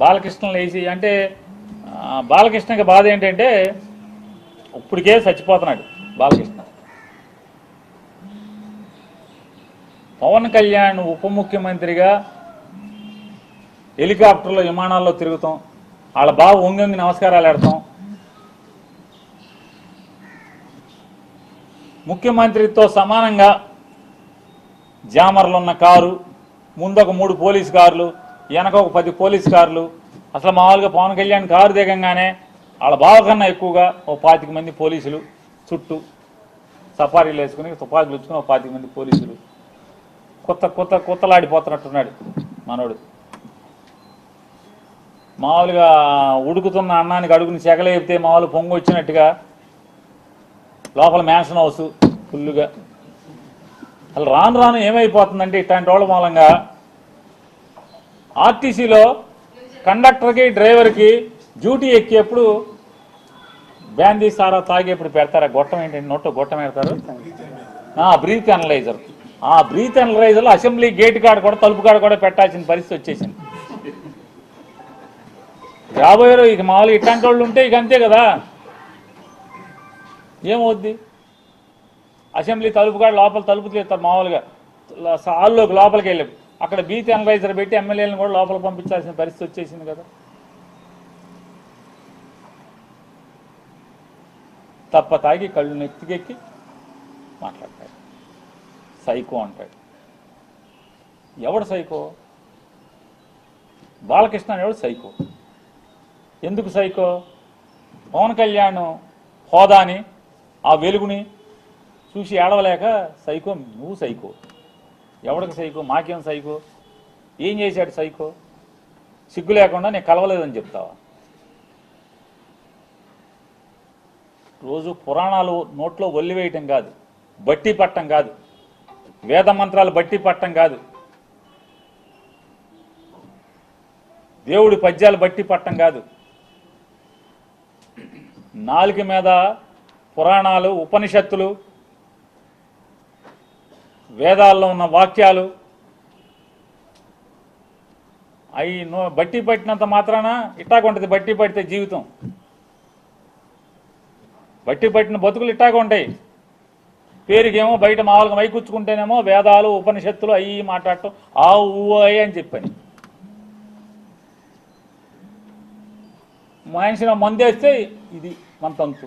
బాలకృష్ణ లేచి అంటే బాలకృష్ణకి బాధ ఏంటంటే ఇప్పటికే చచ్చిపోతున్నాడు బాలకృష్ణ. పవన్ కళ్యాణ్ ఉప ముఖ్యమంత్రిగా హెలికాప్టర్లో విమానాల్లో తిరుగుతాం. వాళ్ళ బాబు ఒంగొంగి నమస్కారాలు ఆడతాం. ముఖ్యమంత్రితో సమానంగా జామర్లు ఉన్న కారు ముందొక మూడు పోలీస్ కార్లు వెనక ఒక పది పోలీస్ కార్లు అసలు మామూలుగా పవన్ కళ్యాణ్ కారు దిగంగానే వాళ్ళ బావ కన్నా ఎక్కువగా ఓ పాతిక మంది పోలీసులు చుట్టూ సఫారీలు వేసుకుని తుపాకులు ఇచ్చుకుని ఒక పాతిక మంది పోలీసులు కొత్త కొత్త కొత్తలాడిపోతున్నట్టున్నాడు మనోడు. మామూలుగా ఉడుకుతున్న అన్నానికి అడుగుని చెగలేపితే మామూలు పొంగు వచ్చినట్టుగా లోపల మ్యాన్షన్ హౌస్ ఫుల్లుగా. అసలు రాను రాను ఏమైపోతుందంటే ఇట్లాంటి వాళ్ళ మూలంగా ఆర్టీసీలో కండక్టర్కి డ్రైవర్కి డ్యూటీ ఎక్కేప్పుడు బ్యాందీ సారా తాగేప్పుడు పెడతారా? గొట్టం ఏంటంటే నోట్లో గొట్టం పెడతారు? బ్రీత్ అనలైజర్ ఆ బ్రీత్ అనలైజర్లో అసెంబ్లీ గేట్ కాడ కూడా తలుపు కాడ కూడా పెట్టాల్సిన పరిస్థితి వచ్చేసింది. రాబోయే ఇక మామూలుగా ఇట్లాంటి వాళ్ళు ఉంటే ఇక అంతే కదా. ఏమవుద్ది? అసెంబ్లీ తలుపు కాడ లోపల తలుపు తీస్తారు మామూలుగా. హాల్లోకి లోపలికి వెళ్ళాం అక్కడ బీత్ అనలైజర్ పెట్టి ఎమ్మెల్యేలను కూడా లోపల పంపించాల్సిన పరిస్థితి వచ్చేసింది కదా. తప్ప తాగి కళ్ళు నెత్తికెక్కి మాట్లాడతాడు. సైకో అంటాడు. ఎవడు సైకో? బాలకృష్ణ ఎవడు సైకో. ఎందుకు సైకో? పవన్ కళ్యాణ్ హోదాని ఆ వెలుగుని చూసి ఏడవలేక సైకో నువ్వు సైకో. ఎవడికి సైకో? మాకేం సైకో? ఏం చేశాడు సైకో? సిగ్గు లేకుండా నేను కలవలేదని చెప్తావా? రోజు పురాణాలు నోట్లో ఒల్లి వేయటం కాదు బట్టి పట్టం కాదు వేద మంత్రాలు బట్టి పట్టం కాదు. దేవుడి పద్యాలు బట్టి పట్టం కాదు. నాలుగు మీద పురాణాలు ఉపనిషత్తులు వేదాల్లో ఉన్న వాక్యాలు. అవి నో బట్టి పట్టినంత మాత్రాన? ఇట్టాగుంటుంది బట్టి పడితే జీవితం. బట్టి పట్టిన బతుకులు ఇట్టాగుంటాయి పేరుకేమో బయట మామూలుగా మైకుచ్చుకుంటేనేమో వేదాలు ఉపనిషత్తులు అయ్యి మాట్లాడటం ఆ ఊ అని చెప్పని. మనిషిని మందేస్తే ఇది మన తంతు.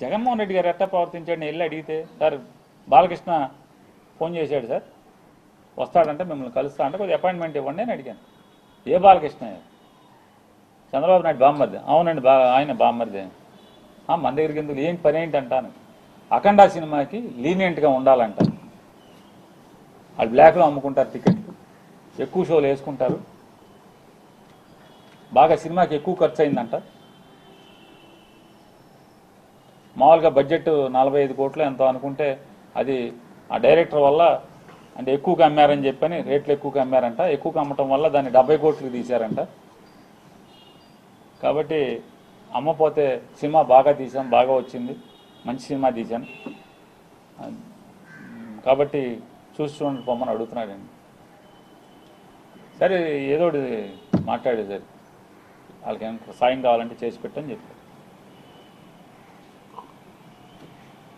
జగన్మోహన్ రెడ్డి గారు ఎట్టా ప్రవర్తించాడు నేను వెళ్ళి అడిగితే సార్ బాలకృష్ణ ఫోన్ చేశాడు సార్. వస్తాడంటే మిమ్మల్ని కలుస్తా అంటే కొద్దిగా అపాయింట్మెంట్ ఇవ్వండి అని అడిగాను. ఏ బాలకృష్ణ? చంద్రబాబు నాయుడు బామ్మర్ది. అవునండి బా ఆయన బామ్మర్ది. మన దగ్గరికి ఎందుకు? ఏంటి పని ఏంటి అంటాను అఖండ సినిమాకి లీనియంట్గా ఉండాలంట. వాళ్ళు బ్లాక్లో అమ్ముకుంటారు టికెట్లు ఎక్కువ షోలు వేసుకుంటారు. బాగా సినిమాకి ఎక్కువ ఖర్చు అయిందంట. మామూలుగా బడ్జెట్ నలభై ఐదు కోట్లు ఎంతో అనుకుంటే అది ఆ డైరెక్టర్ వల్ల అంటే ఎక్కువగా అమ్మారని చెప్పని రేట్లు ఎక్కువగా అమ్మారంట. ఎక్కువగా అమ్మటం వల్ల దాన్ని డెబ్బై కోట్లు తీశారంట. కాబట్టి అమ్మపోతే సినిమా బాగా తీసాం బాగా వచ్చింది. మంచి సినిమా తీశాను కాబట్టి చూసి చూడండి పొమ్మని అడుగుతున్నాడండి. సరే ఏదో మాట్లాడేది సరే వాళ్ళకి ఏమైనా సాయం కావాలంటే చేసి పెట్టని చెప్పారు.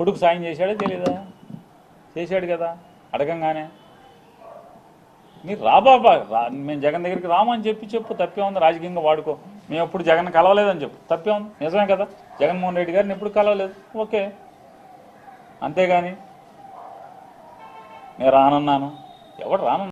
కొడుకు సాయం చేశాడా తెలియదా చేశాడు కదా అడగంగానే. మీరు రాబాబా రా మేము జగన్ దగ్గరికి రామని చెప్పి చెప్పు తప్పే ఉంది రాజకీయంగా వాడుకో. మేము ఎప్పుడు జగన్ కలవలేదని చెప్పు తప్పే ఉంది నిజమే కదా? జగన్మోహన్ రెడ్డి గారిని ఎప్పుడు కలవలేదు? ఓకే. అంతేగాని నేను రానన్నాను. ఎవడు రాను